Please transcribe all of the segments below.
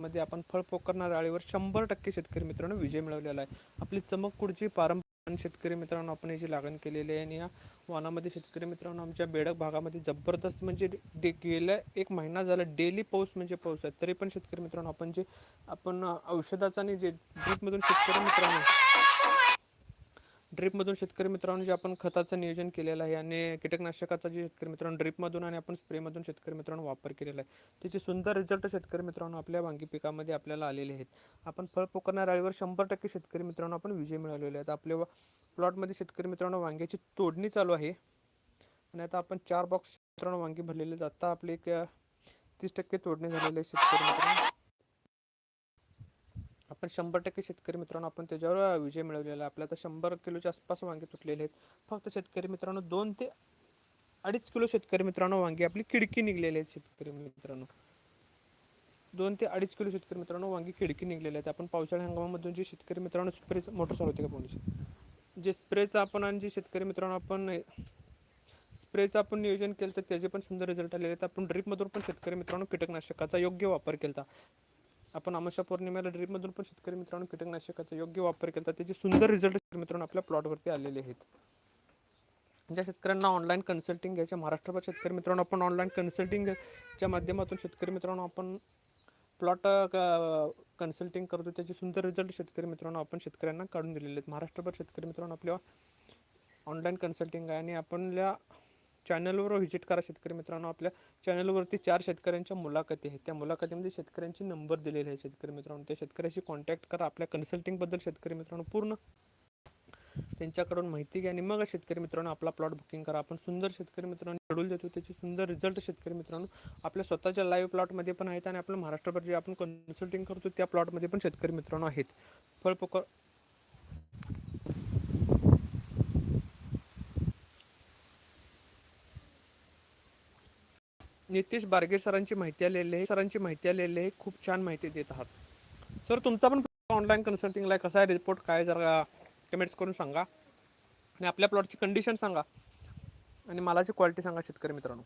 मध्ये आपण फळ पोकरणाऱ्या आळीवर शंभर टक्के शेतकरी मित्रांनो विजय मिळवलेला आहे. आपली चमक पारंपरिक शेतकरी मित्रांनो आपण याची लागण केलेली आहे आणि या वानामध्ये शेतकरी मित्रांनो आमच्या बेडक भागामध्ये जबरदस्त म्हणजे डे गेल्या एक महिना झाला डेली पाऊस म्हणजे पाऊस आहे. तरी पण शेतकरी मित्रांनो आपण जे आपण औषधाचा आणि जे ड्रीपमधून शेतकरी मित्रांनो ड्रीपमधून शेतकरी मित्रांनो जे आपण खताचं नियोजन केलेलं आहे आणि कीटकनाशकाचा जे शेतकरी मित्रांनो ड्रीपमधून आणि आपण स्प्रेमधून शेतकरी मित्रांनो वापर केलेला आहे त्याचे सुंदर रिझल्ट शेतकरी मित्रांनो आपल्या वांगी पिकामध्ये आपल्याला आलेले आहेत. आपण फळ पोकरणार आळीवर शंभर टक्के शेतकरी मित्रांनो आपण विजय मिळवलेले आहेत. आपल्या प्लॉटमध्ये शेतकरी मित्रांनो वांग्याची तोडणी चालू आहे. आणि आता आपण चार बॉक्स मित्रांनो वांगी भरलेले आहेत. आता आपले एक तीस टक्के तोडणी झालेले आहे शेतकरी मित्रांनो. आपण शंभर टक्के शेतकरी मित्रांनो आपण त्याच्यावर विजय मिळवलेला आहे. आपल्या आता शंभर किलोच्या आसपास वांगे तुटलेले आहेत. फक्त शेतकरी मित्रांनो दोन ते अडीच किलो शेतकरी मित्रांनो वांगे आपली खिडकी निघलेली आहेत शेतकरी मित्रांनो. दोन ते अडीच किलो शेतकरी मित्रांनो वांगी खिडकी निघलेले आहेत. आपण पावसाळ्या हंगामामधून जे शेतकरी मित्रांनो स्प्रेच मोटर चालू होते का पाहुण्याची जे स्प्रेचं आपण आणि जे शेतकरी मित्रांनो आपण स्प्रेचं आपण नियोजन केलं तर त्याचे पण सुंदर रिझल्ट आलेले आहेत. आपण ड्रीपमधून पण शेतकरी मित्रांनो कीटकनाशकाचा योग्य वापर केला आपण अमाशा पौर्णिमेला ड्रीपमधून पण शेतकरी मित्रांनो कीटकनाशकाचा योग्य वापर केला त्याचे सुंदर रिझल्ट मित्रांनो आपल्या प्लॉटवरती आलेले आहेत. ज्या शेतकऱ्यांना ऑनलाईन कन्सल्टिंग घ्यायच्या महाराष्ट्रभर शेतकरी मित्रांनो आपण ऑनलाईन कन्सल्टिंगच्या माध्यमातून शेतकरी मित्रांनो आपण प्लॉट कन्सल्टिंग करतो. त्याचे सुंदर रिझल्ट शेतकरी मित्रांनो आपण शेतकऱ्यांना काढून दिलेले आहेत. महाराष्ट्रभर शेतकरी मित्रांनो आपल्या ऑनलाईन कन्सल्टिंग आहे आणि आपल्या चॅनलवर व्हिजिट करा शेतकरी मित्रांनो. आपल्या चॅनलवरती चार शेतकऱ्यांच्या मुलाखती आहेत. त्या मुलाखतीमध्ये शेतकऱ्यांची नंबर दिलेले आहे शेतकरी मित्रांनो. त्या शेतकऱ्याशी कॉन्टॅक्ट करा. आपल्या कन्सल्टिंगबद्दल शेतकरी मित्रांनो पूर्ण त्यांच्याकडून माहिती घ्या आणि मग शेतकरी मित्रांनो आपला प्लॉट बुकिंग करा. आपण सुंदर शेतकरी मित्रांनो शेड्यूल देतो. त्याचे सुंदर रिझल्ट शेतकरी मित्रांनो आपल्या स्वतःच्या लाईव्ह प्लॉटमध्ये पण आहेत आणि आपलं महाराष्ट्रभर जे आपण कन्सल्टिंग करतो त्या प्लॉटमध्ये पण शेतकरी मित्रांनो आहेत. फळपोकर नितेश बारगे सरांची माहिती आलेली आहे. सरांची माहिती आलेली आहे. खूप छान माहिती देत आहात. सर तुमचा पण ऑनलाईन कन्सल्टिंगला आहे कसा आहे? रिपोर्ट काय जरा कमेंट्स करून सांगा. आणि आपल्या प्लॉटची कंडिशन सांगा. आणि मालाची क्वालिटी सांगा शेतकरी मित्रांनो.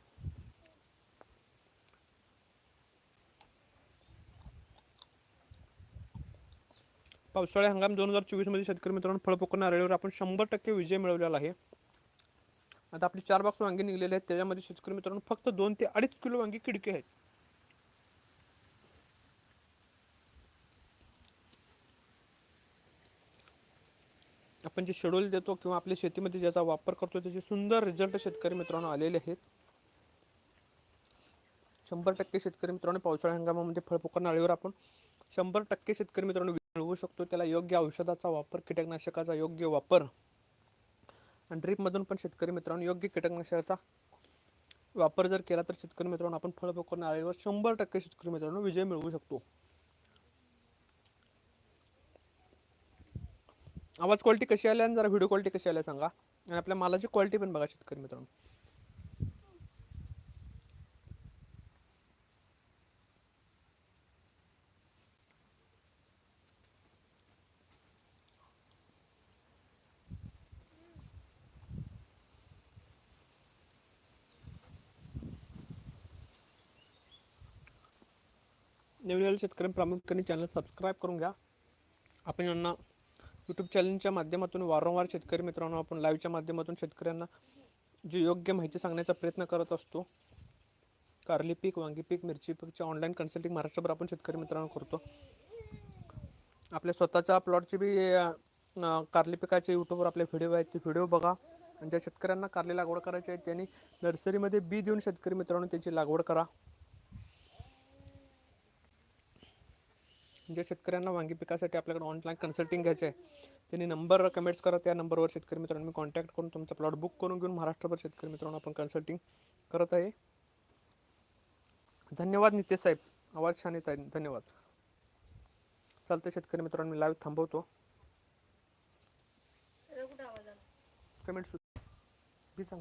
पावसाळी हंगाम दोन हजार चोवीसमध्ये शेतकरी मित्रांनो फळपोकण नारळीवर आपण शंभर टक्के विजय मिळवलेला आहे. आता आपली चार बॉक्स वांगे निघलेले आहेत. त्याच्यामध्ये शेतकरी मित्रांनो फक्त दोन ते अडीच किलो वांगी किडके आहेत. आपण जे शेड्यूल देतो किंवा आपल्या शेतीमध्ये ज्याचा वापर करतो त्याचे सुंदर रिझल्ट शेतकरी मित्रांनो आलेले आहेत. शंभर टक्के शेतकरी मित्रांनो पावसाळ्या हंगामामध्ये फळपोकर नाळीवर आपण शंभर टक्के शेतकरी मित्रांनो मिळवू शकतो. त्याला योग्य औषधाचा वापर कीटकनाशकाचा योग्य वापर आणि ड्रीपमधून पण शेतकरी मित्रांनो योग्य कीटकनाशकाचा वापर जर केला तर शेतकरी मित्रांनो आपण फळपोकर नाळीवर शंभर टक्के शेतकरी मित्रांनो विजय मिळवू शकतो. आवाज क्वालिटी कशी आली आणि जरा व्हिडिओ क्वालिटी कशी आली आहे सांगा. आणि आपल्या मालाची क्वालिटी पण बघा शेतकरी मित्रांनो. नवीन शेतकरी प्रामुख्याने चॅनल सबस्क्राईब करून घ्या. आपण यांना यूट्यूब चॅनलच्या माध्यमातून वारंवार शेतकरी मित्रांनो आपण लाईव्हच्या माध्यमातून शेतकऱ्यांना जी योग्य माहिती सांगण्याचा प्रयत्न करत असतो. कारली पीक वांगी पीक मिरची पीकच्या ऑनलाईन कन्सल्टिंग महाराष्ट्रभर आपण शेतकरी मित्रांनो करतो. आपल्या स्वतःच्या प्लॉटची बी कारली पिकाचे यूट्यूबवर आपले व्हिडिओ आहेत ते व्हिडिओ बघा. आणि ज्या शेतकऱ्यांना कारली लागवड करायची आहे त्यांनी नर्सरीमध्ये बी देऊन शेतकरी मित्रांनो त्याची लागवड करा. ज्या शेतकऱ्यांना वांगी पिकासाठी आपल्याकडे ऑनलाईन कन्सल्टिंग घ्यायचं आहे त्यांनी नंबर कमेंट्स करा. त्या नंबरवर शेतकरी मित्रांनो मी कॉन्टॅक्ट करून तुमचा प्लॉट बुक करून घेऊन महाराष्ट्रभर शेतकरी मित्रांनो आपण कन्सल्टिंग करत आहे. धन्यवाद नितेश साहेब. आवाज छान येत आहे. धन्यवाद. चालतं शेतकरी मित्रांनो मी लाईव्ह थांबवतो. कमेंट्स